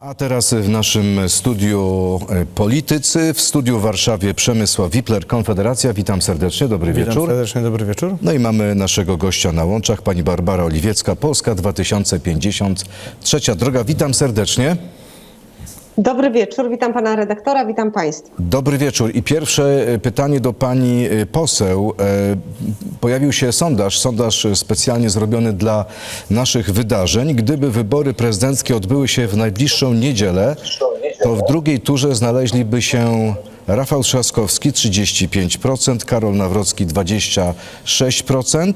A teraz w naszym studiu e, politycy, w studiu w Warszawie Przemysław Wipler, Konfederacja. Witam serdecznie, dobry Witam wieczór. serdecznie, dobry wieczór. No i mamy naszego gościa na łączach, pani Barbara Oliwiecka, Polska 2050, trzecia droga. Witam serdecznie. Dobry wieczór, witam pana redaktora, witam państwa. Dobry wieczór. I pierwsze e, pytanie do pani e, poseł. E, Pojawił się sondaż, sondaż specjalnie zrobiony dla naszych wydarzeń. Gdyby wybory prezydenckie odbyły się w najbliższą niedzielę, to w drugiej turze znaleźliby się Rafał Trzaskowski 35%, Karol Nawrocki 26%.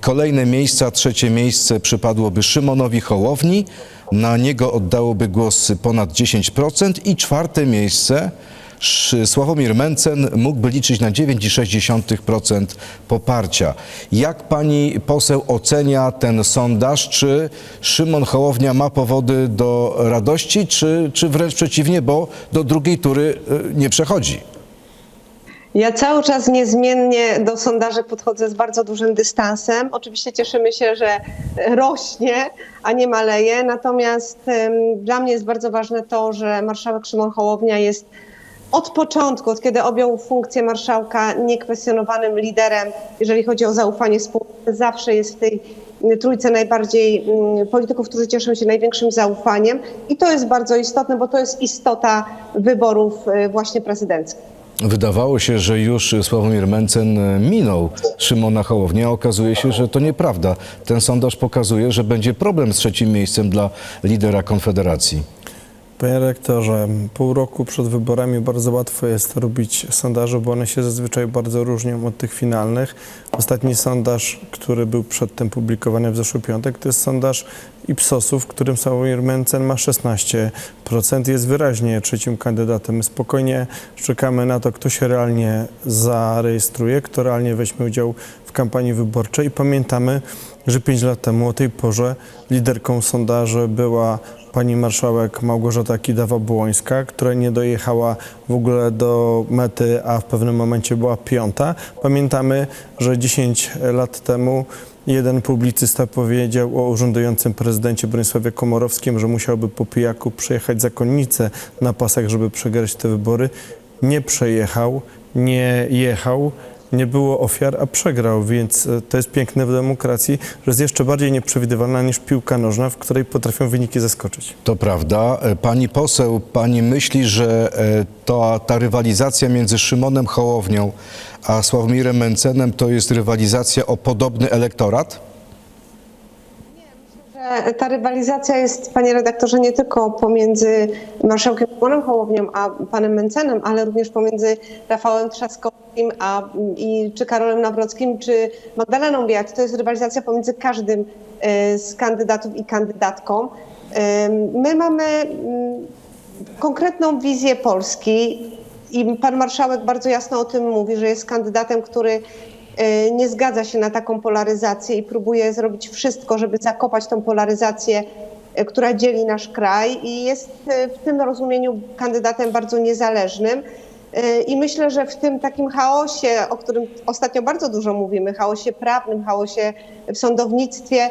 Kolejne miejsca, trzecie miejsce przypadłoby Szymonowi Hołowni. Na niego oddałoby głos ponad 10% i czwarte miejsce Sławomir Mencen mógłby liczyć na 9,6% poparcia. Jak pani poseł ocenia ten sondaż? Czy Szymon Hołownia ma powody do radości, czy, czy wręcz przeciwnie, bo do drugiej tury y, nie przechodzi? Ja cały czas niezmiennie do sondaży podchodzę z bardzo dużym dystansem. Oczywiście cieszymy się, że rośnie, a nie maleje. Natomiast em, dla mnie jest bardzo ważne to, że marszałek Szymon Hołownia jest od początku, od kiedy objął funkcję marszałka, niekwestionowanym liderem, jeżeli chodzi o zaufanie społeczne. Zawsze jest w tej trójce najbardziej mm, polityków, którzy cieszą się największym zaufaniem. I to jest bardzo istotne, bo to jest istota wyborów y, właśnie prezydenckich. Wydawało się, że już Sławomir Mencen y, minął Szymona Hołownię, a okazuje się, że to nieprawda. Ten sondaż pokazuje, że będzie problem z trzecim miejscem dla lidera Konfederacji. Panie rektorze, pół roku przed wyborami bardzo łatwo jest robić sondaże, bo one się zazwyczaj bardzo różnią od tych finalnych. Ostatni sondaż, który był przedtem publikowany w zeszły piątek, to jest sondaż Ipsosu, w którym Sławomir Mencen ma 16%. Jest wyraźnie trzecim kandydatem. My spokojnie czekamy na to, kto się realnie zarejestruje, kto realnie weźmie udział w kampanii wyborczej. I pamiętamy, że 5 lat temu o tej porze liderką sondaży była pani marszałek Małgorzata Kidawa-Błońska, która nie dojechała w ogóle do mety, a w pewnym momencie była piąta. Pamiętamy, że 10 lat temu jeden publicysta powiedział o urzędującym prezydencie Bronisławie Komorowskim, że musiałby po pijaku przejechać zakonnicę na pasach, żeby przegrać te wybory. Nie przejechał, nie jechał nie było ofiar, a przegrał, więc e, to jest piękne w demokracji, że jest jeszcze bardziej nieprzewidywalna niż piłka nożna, w której potrafią wyniki zaskoczyć. To prawda. E, Pani poseł, pani myśli, że e, to, ta rywalizacja między Szymonem Hołownią a Sławomirem Mencenem to jest rywalizacja o podobny elektorat? Że ta rywalizacja jest, panie redaktorze, nie tylko pomiędzy marszałkiem Szymonem Hołownią a panem Mencenem, ale również pomiędzy Rafałem Trzaskowskim a, i, czy Karolem Nawrockim, czy Magdaleną Biat. To jest rywalizacja pomiędzy każdym e, z kandydatów i kandydatką. My mamy mm, konkretną wizję Polski i pan marszałek bardzo jasno o tym mówi, że jest kandydatem, który nie zgadza się na taką polaryzację i próbuje zrobić wszystko, żeby zakopać tą polaryzację, e, która dzieli nasz kraj i jest e, w tym rozumieniu kandydatem bardzo niezależnym. E, I myślę, że w tym takim chaosie, o którym ostatnio bardzo dużo mówimy, chaosie prawnym, chaosie w sądownictwie,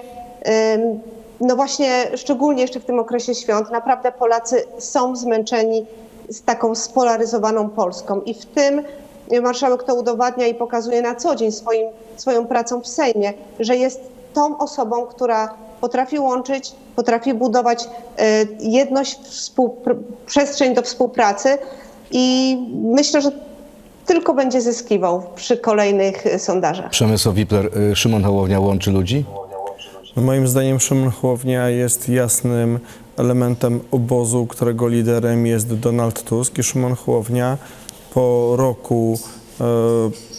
no właśnie, szczególnie jeszcze w tym okresie świąt, naprawdę Polacy są zmęczeni z taką spolaryzowaną Polską. I w tym marszałek to udowadnia i pokazuje na co dzień swoim, swoją pracą w Sejmie, że jest tą osobą, która potrafi łączyć, potrafi budować e, jedność, przestrzeń do współpracy i myślę, że tylko będzie zyskiwał przy kolejnych sondażach. Przemysław Wipler, e, Szymon Hołownia łączy ludzi? No, Moim zdaniem Szymon Hołownia jest jasnym elementem obozu, którego liderem jest Donald Tusk i Szymon Hołownia po roku e,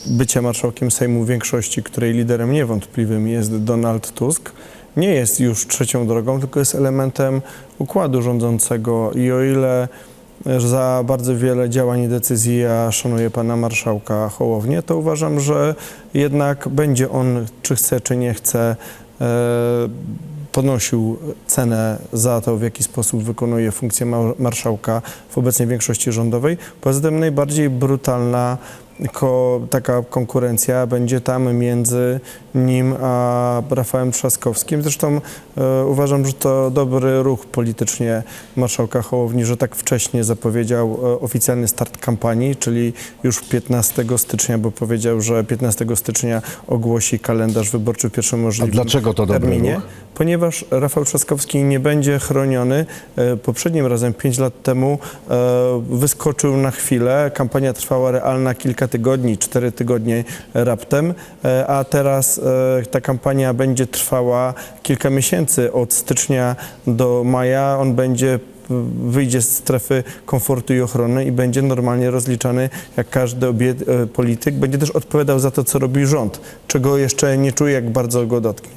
bycia marszałkiem Sejmu większości, której liderem niewątpliwym jest Donald Tusk, nie jest już trzecią drogą, tylko jest elementem układu rządzącego. I o ile że za bardzo wiele działań i decyzji ja szanuję pana marszałka Hołownię, to uważam, że jednak będzie on, czy chce, czy nie chce, ponosił cenę za to, w jaki sposób wykonuje funkcję ma- marszałka w obecnej większości rządowej. Poza tym najbardziej brutalna ko, taka konkurencja będzie tam między nim a Rafałem Trzaskowskim. Zresztą e, uważam, że to dobry ruch politycznie marszałka Hołowni, że tak wcześnie zapowiedział e, oficjalny start kampanii, czyli już 15 stycznia, bo powiedział, że 15 stycznia ogłosi kalendarz wyborczy w pierwszym możliwym dlaczego to dobry terminie. ruch? Ponieważ Rafał Trzaskowski nie będzie chroniony. E, Poprzednim razem, 5 lat temu, e, wyskoczył na chwilę. Kampania trwała realna kilka tygodni, 4 tygodnie raptem, e, a teraz ta kampania będzie trwała kilka miesięcy, od stycznia do maja. On będzie wyjdzie z strefy komfortu i ochrony i będzie normalnie rozliczany jak każdy obie- e, polityk. Będzie też odpowiadał za to, co robi rząd, czego jeszcze nie czuje, jak bardzo go dotknie.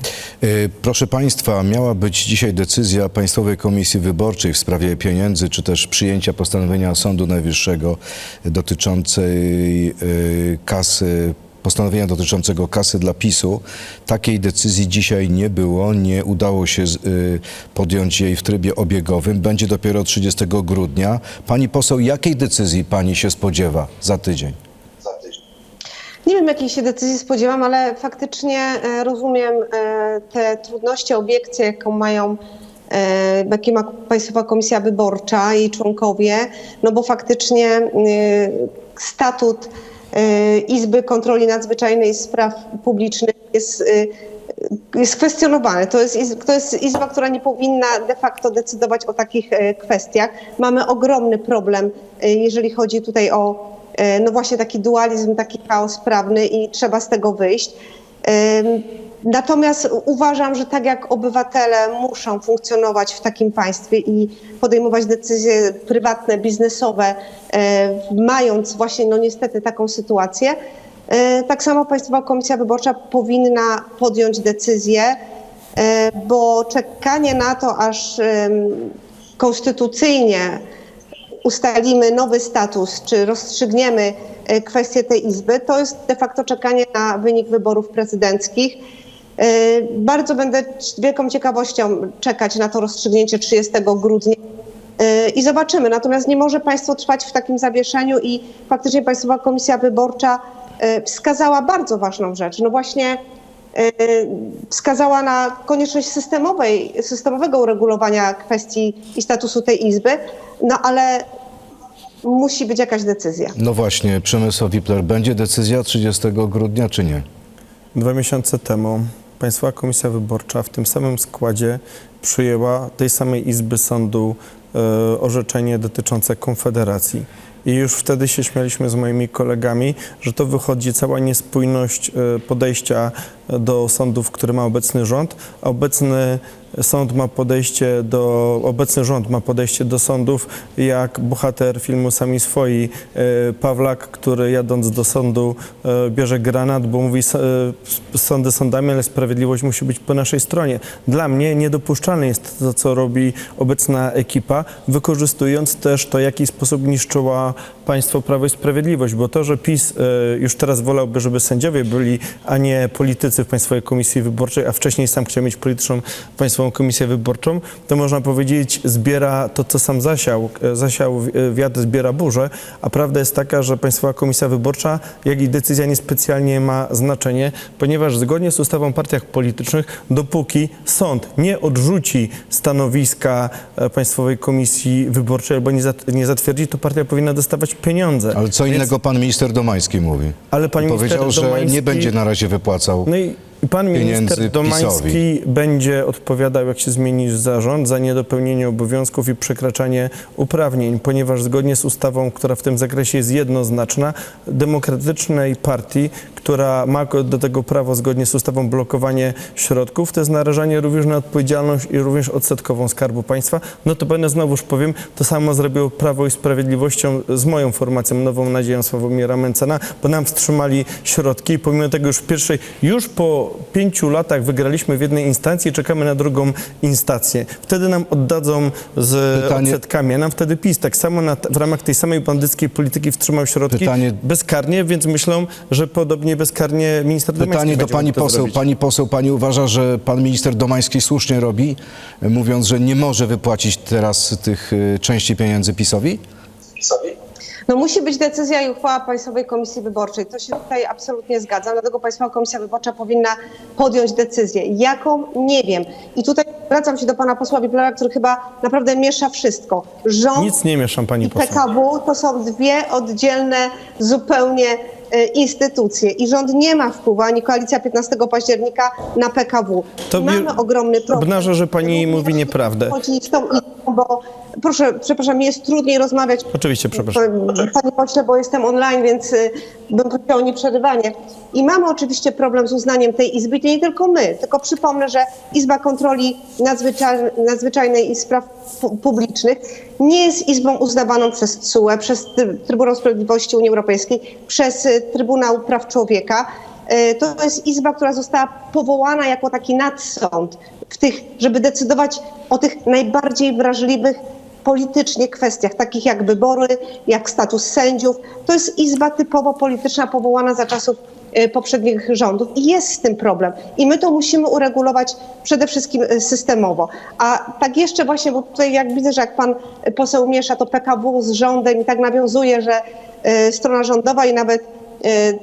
Y, Proszę Państwa, miała być dzisiaj decyzja Państwowej Komisji Wyborczej w sprawie pieniędzy, czy też przyjęcia postanowienia Sądu Najwyższego dotyczącej y, kasy, postanowienia dotyczącego kasy dla PiSu. Takiej decyzji dzisiaj nie było, nie udało się z- y, podjąć jej w trybie obiegowym. Będzie dopiero 30 grudnia. Pani poseł, jakiej decyzji Pani się spodziewa za tydzień? Nie wiem, jakiej się decyzji spodziewam, ale faktycznie e, rozumiem e, te trudności, obiekcje, jaką mają, e, jakie ma Państwowa Komisja Wyborcza i członkowie, no bo faktycznie statut Izby Kontroli Nadzwyczajnej Spraw Publicznych jest e, jest kwestionowany. To jest, to jest izba, która nie powinna de facto decydować o takich e, kwestiach. Mamy ogromny problem, jeżeli chodzi tutaj o no właśnie taki dualizm, taki chaos prawny i trzeba z tego wyjść. Natomiast uważam, że tak jak obywatele muszą funkcjonować w takim państwie i podejmować decyzje prywatne, biznesowe, e, mając właśnie no niestety taką sytuację, e, tak samo Państwowa Komisja Wyborcza powinna podjąć decyzję, e, bo czekanie na to, aż konstytucyjnie ustalimy nowy status, czy rozstrzygniemy kwestię tej izby, to jest de facto czekanie na wynik wyborów prezydenckich. E, Bardzo będę z wielką ciekawością czekać na to rozstrzygnięcie 30 grudnia. E, I zobaczymy. Natomiast nie może państwo trwać w takim zawieszeniu i faktycznie Państwowa Komisja Wyborcza e, wskazała bardzo ważną rzecz. No właśnie wskazała na konieczność systemowej, systemowego uregulowania kwestii i statusu tej izby, no ale musi być jakaś decyzja. No właśnie, Przemysław Wipler, będzie decyzja 30 grudnia, czy nie? Dwa miesiące temu Państwowa Komisja Wyborcza w tym samym składzie przyjęła tej samej Izby Sądu e, orzeczenie dotyczące Konfederacji. I już wtedy się śmialiśmy z moimi kolegami, że to wychodzi cała niespójność e, podejścia do sądów, który ma obecny rząd, obecny sąd ma podejście do, obecny rząd ma podejście do sądów jak bohater filmu Sami Swoi, e, Pawlak, który jadąc do sądu e, bierze granat, bo mówi e, sądy sądami, ale sprawiedliwość musi być po naszej stronie. Dla mnie niedopuszczalne jest to, co robi obecna ekipa, wykorzystując też to, w jaki sposób niszczyła państwo Prawo i Sprawiedliwość, bo to, że PiS już teraz wolałby, żeby sędziowie byli, a nie politycy w Państwowej Komisji Wyborczej, a wcześniej sam chciał mieć polityczną Państwową Komisję Wyborczą, to można powiedzieć zbiera to, co sam zasiał. E, Zasiał e, wiatr, zbiera burzę, a prawda jest taka, że Państwowa Komisja Wyborcza, jak i decyzja niespecjalnie ma znaczenie, ponieważ zgodnie z ustawą o partiach politycznych, dopóki sąd nie odrzuci stanowiska e, Państwowej Komisji Wyborczej albo nie, zat- nie zatwierdzi, to partia powinna dostawać pieniądze. Ale co Więc- innego pan minister Domański mówi. Ale pan Powiedział, minister że Domański- nie będzie na razie wypłacał. No i i pan minister Domański PiS-owi. będzie odpowiadał, jak się zmieni zarząd, za niedopełnienie obowiązków i przekraczanie uprawnień, ponieważ zgodnie z ustawą, która w tym zakresie jest jednoznaczna, demokratycznej partii, która ma do tego prawo zgodnie z ustawą blokowanie środków, to jest narażanie również na odpowiedzialność i również odsetkową Skarbu Państwa. No to będę znowuż powiem, to samo zrobiło Prawo i Sprawiedliwością z moją formacją, Nową Nadzieją Sławomira Mencena, bo nam wstrzymali środki i pomimo tego już w pierwszej, już po pięciu latach wygraliśmy w jednej instancji, czekamy na drugą instancję. Wtedy nam oddadzą z Pytanie- odsetkami, a nam wtedy PiS tak samo na, w ramach tej samej bandyckiej polityki wstrzymał środki Pytanie- bezkarnie, więc myślę, że podobnie bezkarnie minister Domański Pytanie do będzie pani mógł to poseł. zrobić. Pani poseł, pani uważa, że pan minister Domański słusznie robi, mówiąc, że nie może wypłacić teraz tych e, części pieniędzy PiSowi? No musi być decyzja i uchwała Państwowej Komisji Wyborczej. To się tutaj absolutnie zgadzam, dlatego Państwowa Komisja Wyborcza powinna podjąć decyzję. Jaką? Nie wiem. I tutaj zwracam się do Pana posła Wiplera, który chyba naprawdę miesza wszystko. Rząd Nic nie mieszam, pani i poseł. PKW to są dwie oddzielne zupełnie e, instytucje i rząd nie ma wpływu, ani koalicja 15 października na PKW. To Mamy ogromny problem. obnaża, że pani mówi nieprawdę. Chodzi tą bo proszę, przepraszam, mi jest trudniej rozmawiać Oczywiście, przepraszam. Panie pośle, bo jestem online, więc y, bym prosiła o nieprzerywanie. I mamy oczywiście problem z uznaniem tej Izby, nie tylko my, tylko przypomnę, że Izba Kontroli Nadzwyczaj- Nadzwyczajnej i Spraw Pu- Publicznych nie jest izbą uznawaną przez TSUE, przez Try- Trybunał Sprawiedliwości Unii Europejskiej, przez y, Trybunał Praw Człowieka. Y, To jest izba, która została powołana jako taki nadsąd w tych, żeby decydować o tych najbardziej wrażliwych politycznie kwestiach, takich jak wybory, jak status sędziów. To jest izba typowo polityczna, powołana za czasów e, poprzednich rządów i jest z tym problem. I my to musimy uregulować przede wszystkim e, systemowo. A tak jeszcze właśnie, bo tutaj jak widzę, że jak pan poseł miesza to PKW z rządem i tak nawiązuje, że e, strona rządowa i nawet e,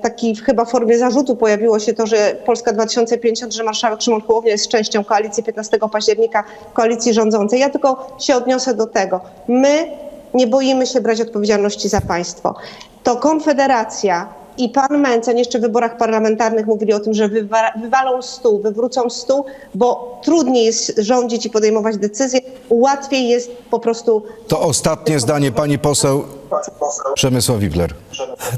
taki chyba w formie zarzutu pojawiło się to, że Polska 2050, że marszałek Szymon Hołownia jest częścią koalicji 15 października, koalicji rządzącej. Ja tylko się odniosę do tego. My nie boimy się brać odpowiedzialności za państwo. To Konfederacja i pan Mencen jeszcze w wyborach parlamentarnych mówili o tym, że wywa- wywalą stół, wywrócą stół, bo trudniej jest rządzić i podejmować decyzje, łatwiej jest po prostu To ostatnie zdanie pani poseł Przemysław Wibler.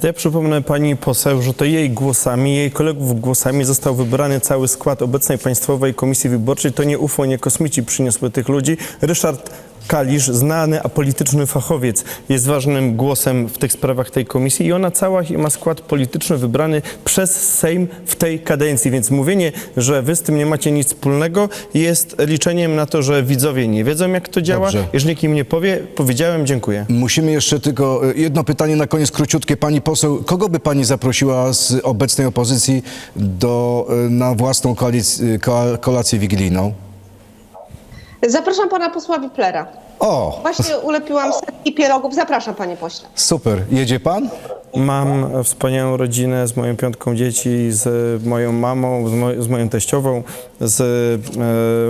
Ja przypomnę pani poseł, że to jej głosami, jej kolegów głosami został wybrany cały skład obecnej Państwowej Komisji Wyborczej. To nie UFO, nie kosmici przyniosły tych ludzi. Ryszard Kalisz, znany apolityczny fachowiec, jest ważnym głosem w tych sprawach tej komisji i ona cała ma skład polityczny wybrany przez Sejm w tej kadencji, więc mówienie, że wy z tym nie macie nic wspólnego jest liczeniem na to, że widzowie nie wiedzą jak to działa. Dobrze. Jeżeli nikt im nie powie, powiedziałem, dziękuję. Musimy jeszcze tylko e, jedno pytanie na koniec, króciutkie. Pani poseł, kogo by pani zaprosiła z obecnej opozycji do, e, na własną koalic- koa- kolację wigilijną? Zapraszam pana posła Wiplera. O, Właśnie ulepiłam setki pierogów. Zapraszam, panie pośle. super. Jedzie pan? Mam wspaniałą rodzinę z moją piątką dzieci, z moją mamą, z, z moją teściową, z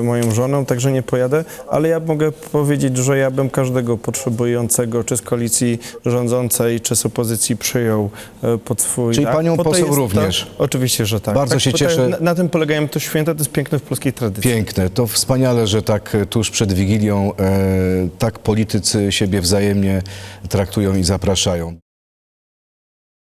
e, moją żoną, także nie pojadę, ale ja mogę powiedzieć, że ja bym każdego potrzebującego, czy z koalicji rządzącej, czy z opozycji przyjął e, pod swój Czyli panią bo to poseł jest również? To, oczywiście, że tak. Bardzo tak, się cieszę. Na, na tym polegają to święta, to jest piękne w polskiej tradycji. Piękne. To wspaniale, że tak tuż przed Wigilią e, tak politycy siebie wzajemnie traktują i zapraszają.